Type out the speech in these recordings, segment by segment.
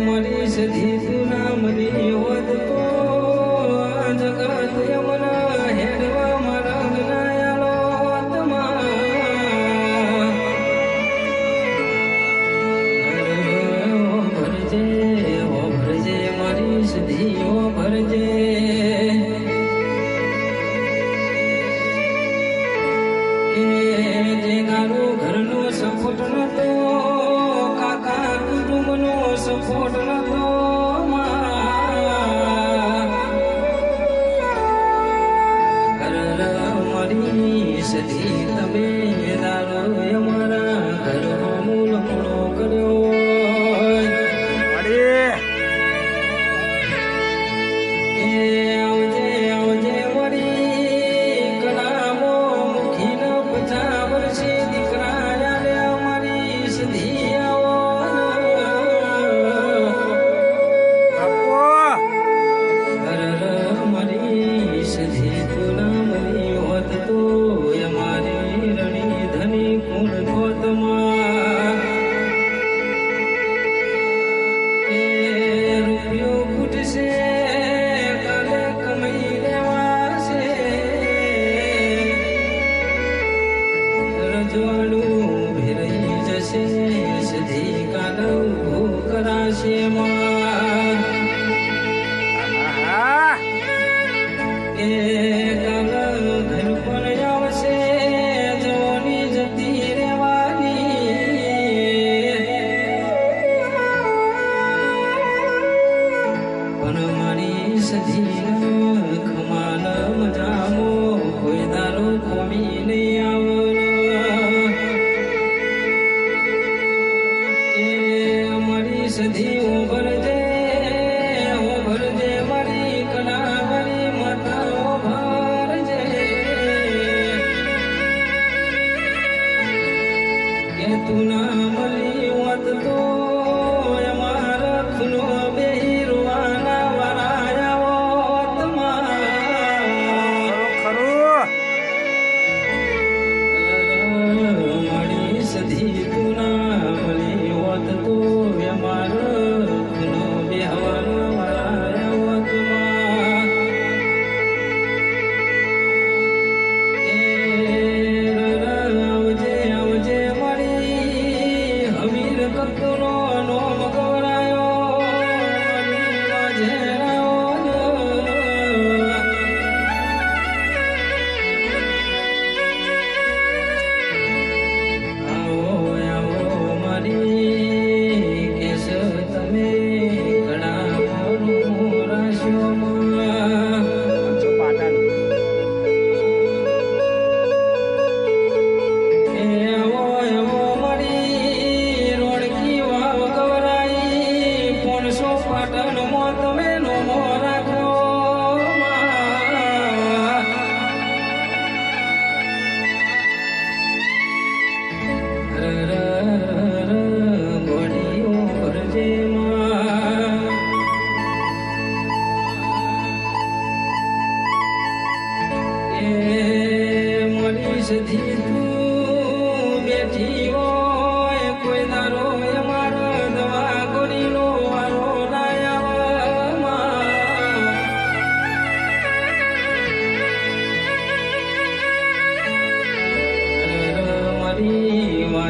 મરી સધી તું ના મરી હોત કો Lord. सिद्धिकलौ भूकराशे मा સધી ઉભર દે ઉભર દે મારી કલા મારી માતા ઉભર જે કે તું ના મળી વાત તો મારા ખુલો બે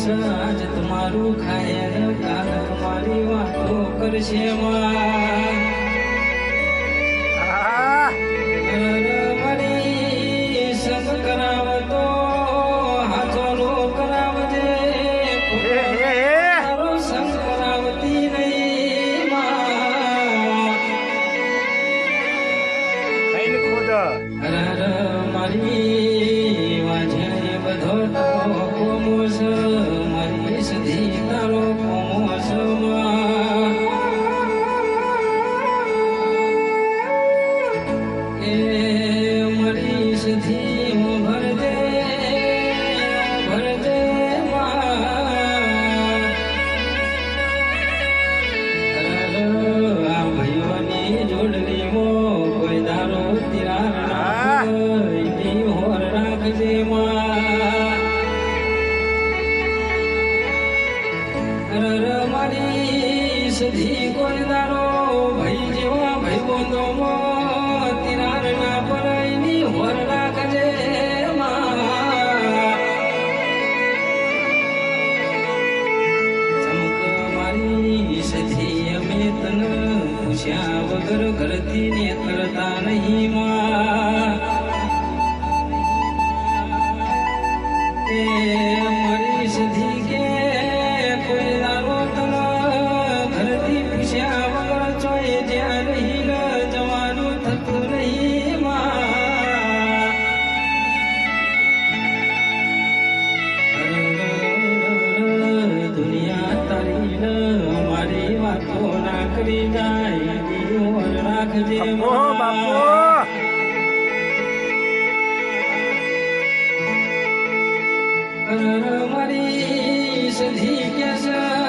દેશ આજ તમારું ખાય કાલ તમારી વાતો કરશે મારી સંગ કરાવતો હાથો રો કરાવજે તારો સંગ કરાવતી નહીં વાજે બધો તો કોમો છે સધી કોઈ દારો ભાઈ જેવા ભાઈ બોલો મો તિરાર ના પરાઈ ની હોર રાખજે સધી અમે તન પૂછ્યા વગર ઘરથી ને તરતા નહીં માં મારી સધી કે મારી સધી કે છે